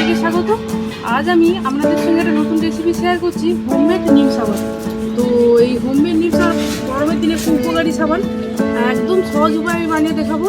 সবাইকে স্বাগত। আজ আমি আপনাদের সঙ্গে একটা নতুন রেসিপি শেয়ার করছি হোমমেড নিম সাবান। তো এই হোমমেড নিম সাবান, গরমের দিনে খুব উপকারী সাবান। একদম সহজ উপায়ে আমি বানিয়ে দেখাবো।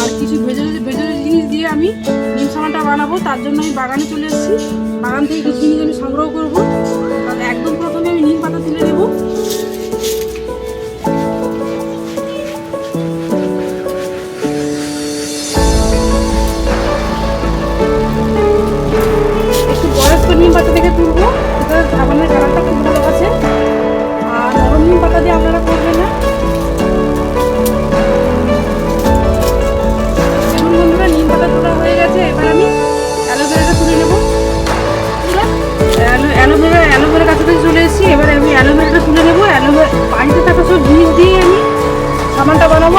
আর কিছু ভেজে ভেজে জিনিস দিয়ে আমি নিম সাবানটা বানাবো। তার জন্য আমি বাগানে চলে এসেছি। বাগান থেকে কিছু জিনিস আমি সংগ্রহ করব। একদম প্রথমে আমি নিম পাতা তুলে নেব।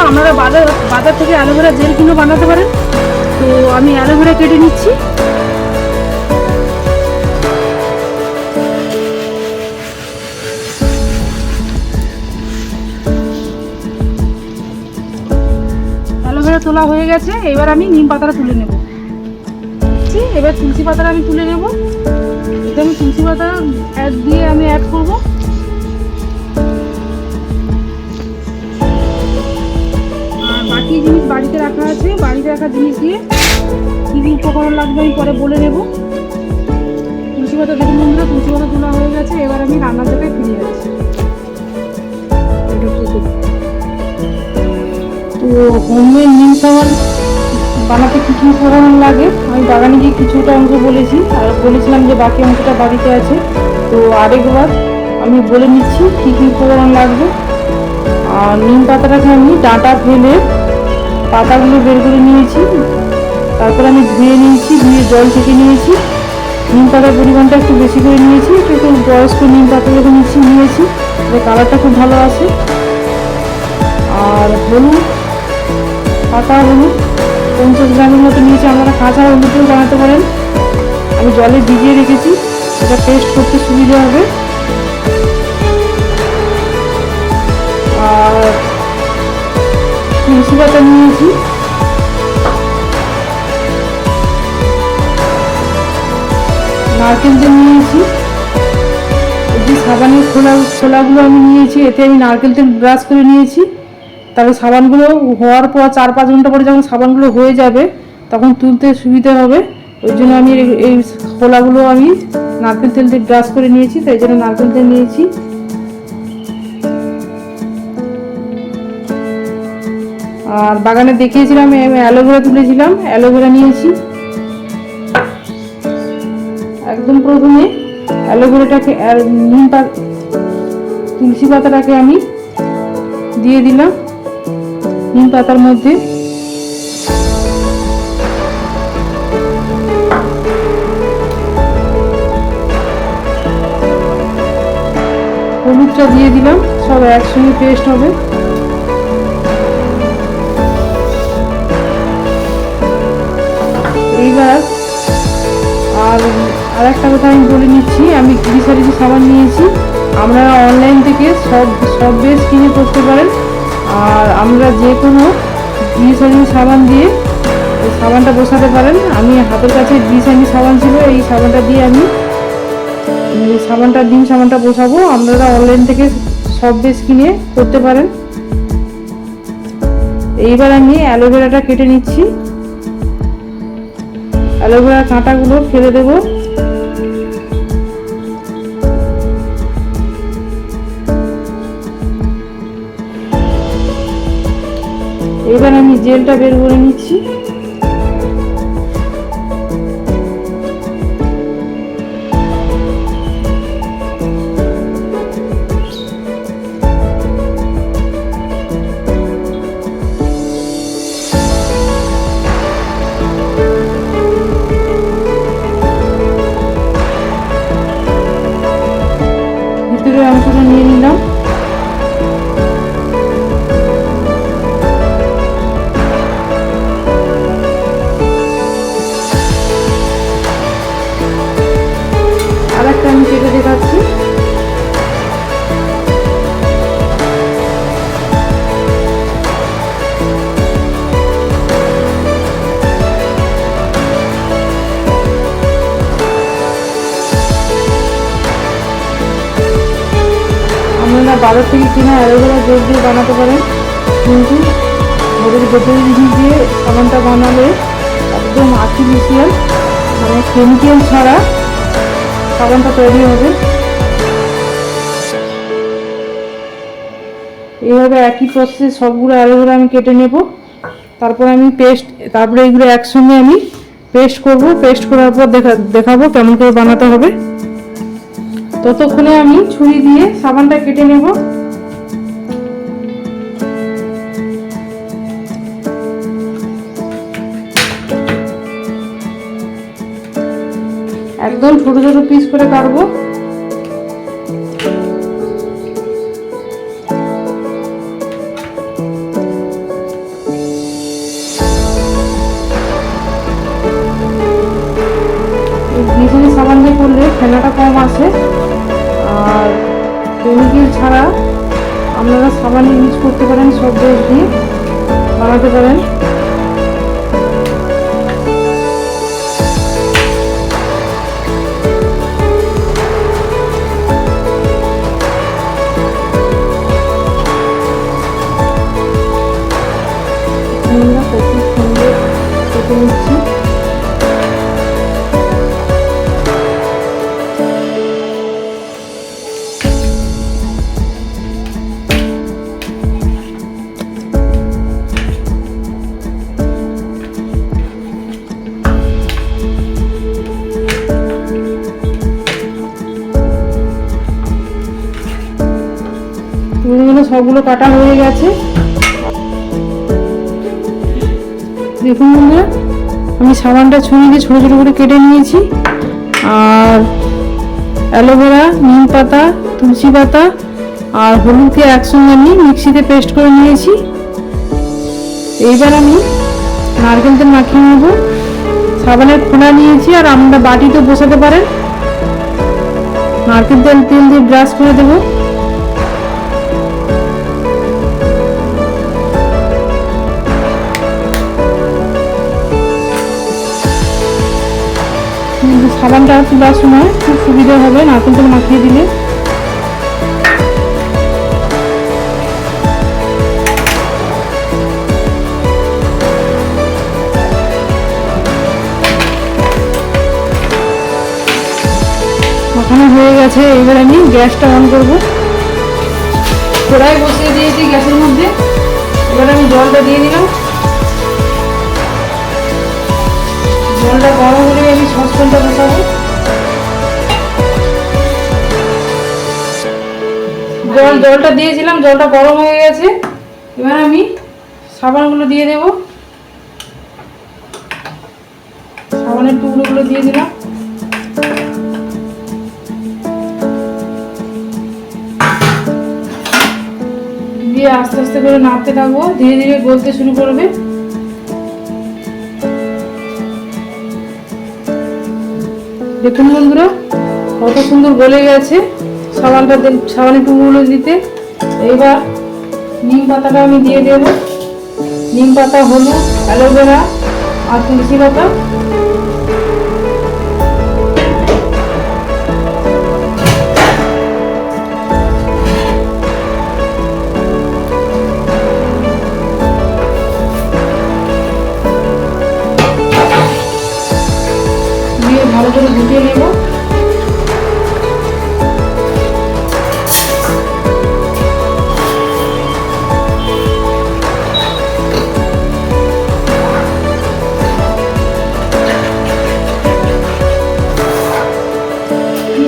আপনারা বাজার বাজার থেকে অ্যালোভেরা জেল কিনে বানাতে পারেন। তো আমি অ্যালোভেরা কেটে নিচ্ছি। অ্যালোভেরা তোলা হয়ে গেছে। এবার আমি নিম পাতাটা তুলে নেব। এবার তুলসী পাতাটা আমি তুলে নেব। এটা আমি তুলসী পাতা দিয়ে আমি অ্যাড করব। বাকি জিনিস বাড়িতে রাখা আছে? বাড়িতে রাখা জিনিস দিয়ে কী কী উপকরণ লাগবে আমি পরে বলে নেব। তুলসী পাতা দেখুন বন্ধুরা তুলসী পাতা তোলা হয়ে গেছে, এবার আমি রান্নার জায়গায় ফিরে যাচ্ছি। তো হোমমেড সাবান বানাতে কী কী উপকরণ লাগে? আমি বাগানে গিয়ে কিছুটা অংশ বলেছি, আর বলেছিলাম যে বাকি অংশটা বাড়িতে আছে। তো আরেকবার আমি বলে নিচ্ছি কী কী উপকরণ লাগবে। আর নিম পাতাটাকে আমি ডাঁটা ফেলে পাতাগুলো বের করে নিয়েছি। তারপর আমি ধুয়ে নিয়েছি, ধুয়ে জল থেকে নিয়েছি। নিম পাতার পরিমাণটা একটু বেশি করে নিয়েছি, একটু বয়স্ক নিম পাতা যখন নিয়েছি নিয়েছি কালারটা খুব ভালো আছে আর হলুদ, পাতা, হলুদ, পঞ্চাশ গ্রামের মতো নিয়েছি, আপনারা কাঁচা হলুদও বানাতে পারেন। আমি জলে ভিজিয়ে রেখেছি, এটা টেস্ট করতে সুবিধা হবে। তুলসী পাতা নিয়েছি নারকেল তেল নিয়েছি যে সাবানের খোলা খোলাগুলো আমি নিয়েছি এতে আমি নারকেল তেল ব্রাশ করে নিয়েছি তারপর সাবানগুলো হওয়ার পর চার পাঁচ ঘণ্টা পরে যখন সাবানগুলো হয়ে যাবে তখন তুলতে সুবিধা হবে ওই জন্য আমি এই খোলাগুলো আমি নারকেল তেল দিয়ে ব্রাশ করে নিয়েছি তাই জন্য নারকেল তেল নিয়েছি আর বাগানে দেখিয়েছিলাম অ্যালোভেরা তুলেছিলাম, অ্যালোভেরা নিয়েছি। একদম প্রথমে অ্যালোভেরাটাকে অ্যা- নিম পাতা, তুলসী পাতাটাকে আমি দিয়ে দিলাম নিম পাতার মধ্যে। হলুদটা দিয়ে দিলাম, সব একসঙ্গে পেস্ট হবে। এইবার আর আর একটা কথা আমি বলে নিচ্ছি, আমি গ্লিসারিন সাবান নিয়েছি। আপনারা অনলাইন থেকে সব সব বেশ কিনে করতে পারেন। আর আমরা যে কোনো গ্লিসারিন সাবান দিয়ে সাবানটা বসাতে পারেন। আমি হাতের কাছে গ্লিসারিন সাবান ছিল, এই সাবানটা দিয়ে আমি সাবানটা, ডিম সাবানটা বসাবো। আপনারা অনলাইন থেকে সব বেশ কিনে করতে পারেন। এইবার আমি অ্যালোভেরাটা কেটে নিচ্ছি। অ্যালোভেরা কাঁটাগুলো ফেলে দেবো। এবার আমি জেলটা বের করে নিচ্ছি। যাচ্ছি আপনারা থেকে কিনে অ্যালোভেরা জল দিয়ে বানাতে পারেন। কিন্তু ওদের বোতল দিয়ে সাবানটা বানালে একদম আর্টিফিশিয়াল মানে কেমিক্যাল ছাড়া সাবানটা তৈরি হবে। এইভাবে একই প্রসেসে সবগুলো অ্যালোভেরা আমি কেটে নেব। তারপর আমি পেস্ট তারপরে এগুলো একসঙ্গে আমি পেস্ট করব। পেস্ট করার পর দেখা, দেখাবো কেমন করে বানাতে হবে। ততক্ষণে আমি ছুরি দিয়ে সাবানটা কেটে নেব। একদম ছোট ছোট পিস করে কাটবো। সাবান ইউজ করতে পারেন সব দিয়ে বানাতে পারেন। চুড়িগুলো কাটা হয়ে গেছে। দেখুন বন্ধুরা, আমি সাবানটা ছুরি দিয়ে ছোটো ছোটো করে কেটে নিয়েছি। আর অ্যালোভেরা, নিম পাতা, তুলসী পাতা আর হলুদকে একসঙ্গে আমি মিক্সিতে পেস্ট করে নিয়েছি। এইবার আমি নারকেল তেল মাখিয়ে নেব। সাবানের খোলা নিয়েছি আর আমরা বাটিতে বসাতে পারেন। নারকেল তেল তেল দিয়ে ব্রাশ করে দেবো। সাবানটা তোলার সময় খুব সুবিধা হবে নারকেল তেল মাখিয়ে দিলে। হয়ে গেছে, এবার আমি গ্যাসটা অন করব। কড়াই বসিয়ে দিয়েছি গ্যাসের মধ্যে। এবার আমি জলটা দিয়ে দিলাম। জলটা গরম হলে আমি সসপ্যানটা বসাবো? জল, জলটা দিয়েছিলাম, জলটা গরম হয়ে গেছে। এবার আমি সাবানগুলো দিয়ে দেব। সাবানের টুকরোগুলো দিয়ে দিলাম। দিয়ে আস্তে আস্তে করে নাড়তে থাকব। ধীরে ধীরে গলতে শুরু করবে। দেখুন বন্ধুরা, কত সুন্দর গলে গেছে সাবানটা সাবান একটু মূল্য দিতে। এইবার নিম পাতাটা আমি দিয়ে দেব। নিম পাতা, হলুদ, অ্যালোভেরা আর তুলসী পাতা। ভালো করে গুটিয়ে নেব।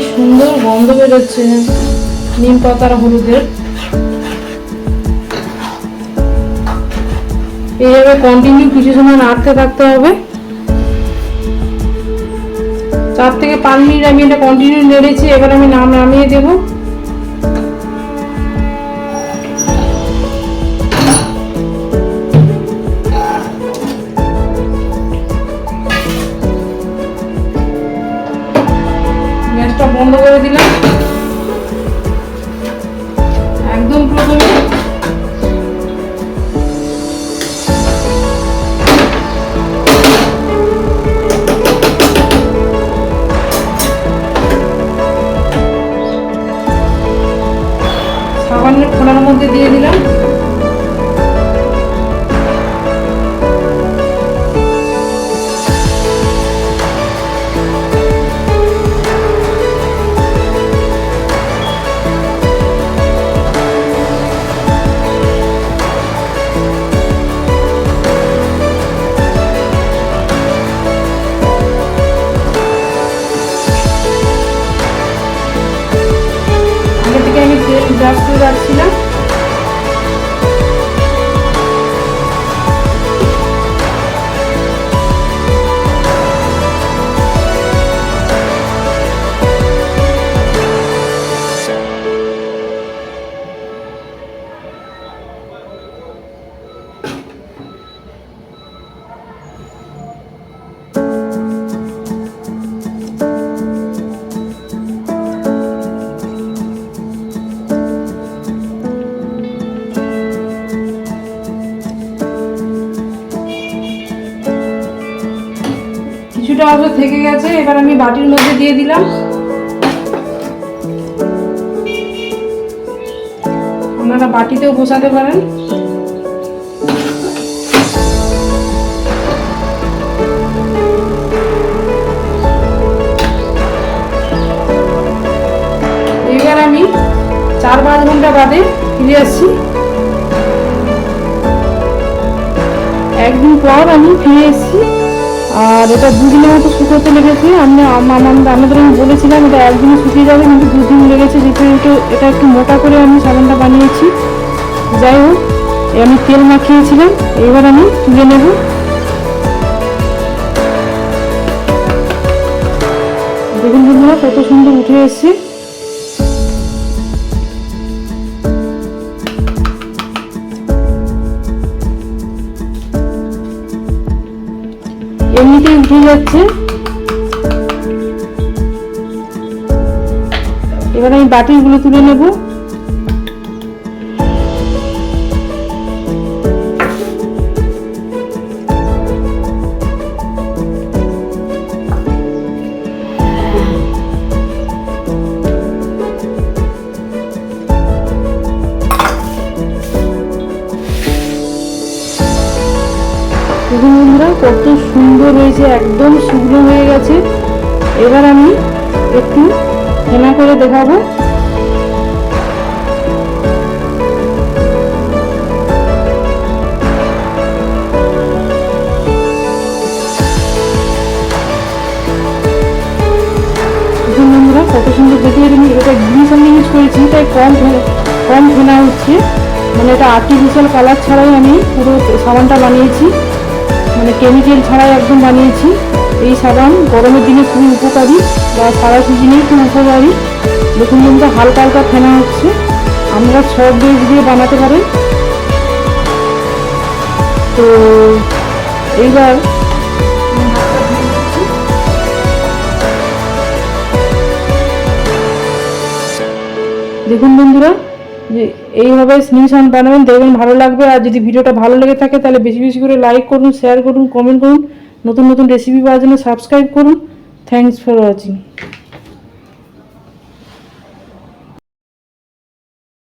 সুন্দর গন্ধ বেরোচ্ছে। নিম পাতার হলুদের। এইভাবে কন্টিনিউ কিছু সময় নাড়তে থাকতে হবে। চার থেকে পাঁচ মিনিট আমি এটা কন্টিনিউ নেড়েছি এবার আমি নাম নামিয়ে দেব। গেছে, এবার আমি বাটির মধ্যে দিয়ে দিলাম। আপনারা বাটিতেও বসাতে পারেন। এবার আমি চার পাঁচ ঘণ্টা বাদে ফিরে আসছি। একদিন পর আমি ফিরে এসেছি। আর এটা দুদিনের মতো শুকোতে লেগেছে। আমি আম- আম- আমাদের আমি বলেছিলাম এটা একদিনে শুকিয়ে যাবে, কিন্তু দুদিন লেগেছে। যেহেতু এটা একটু মোটা করে আমি সাবানটা বানিয়েছি। যাই হোক আমি তেল মাখিয়েছিলাম। এবার আমি তুলে নেব। দেখুন বন্ধুরা, কত সুন্দর উঠে এসছে। এমনিতেই উঠে যাচ্ছে এবার আমি বাটিগুলো তুলে নেব। কত সুন্দর হয়েছে, একদম শুকনো হয়ে গেছে। এবার আমি একটু হেনা করে দেখাবো। কত সুন্দর দেখে এটা গ্রিস আমি ইউজ করেছি, তাই কম কম ফেনা হচ্ছে। মানে এটা আর্টিফিশিয়াল কালার ছাড়াই আমি পুরো সাবানটা বানিয়েছি। মানে কেমিক্যাল ছাড়াই একদম বানিয়েছি। এই সাবান, গরমের দিনে খুবই উপকারী বা সারা সিজনেই খুব উপকারী। দেখুন বন্ধুরা, হালকা হালকা ফেনা হচ্ছে। আমরা সব বেশ দিয়ে বানাতে পারেন। তো এইবার। দেখুন বন্ধুরা এইভাবে স্নিশন বানাবেন, দেখবেন ভালো লাগবে। আর যদি ভিডিওটা ভালো লেগে থাকে, তাহলে বেশি বেশি করে লাইক করুন শেয়ার করুন কমেন্ট করুন। নতুন নতুন রেসিপি পাওয়ার জন্য সাবস্ক্রাইব করুন। Thanks for watching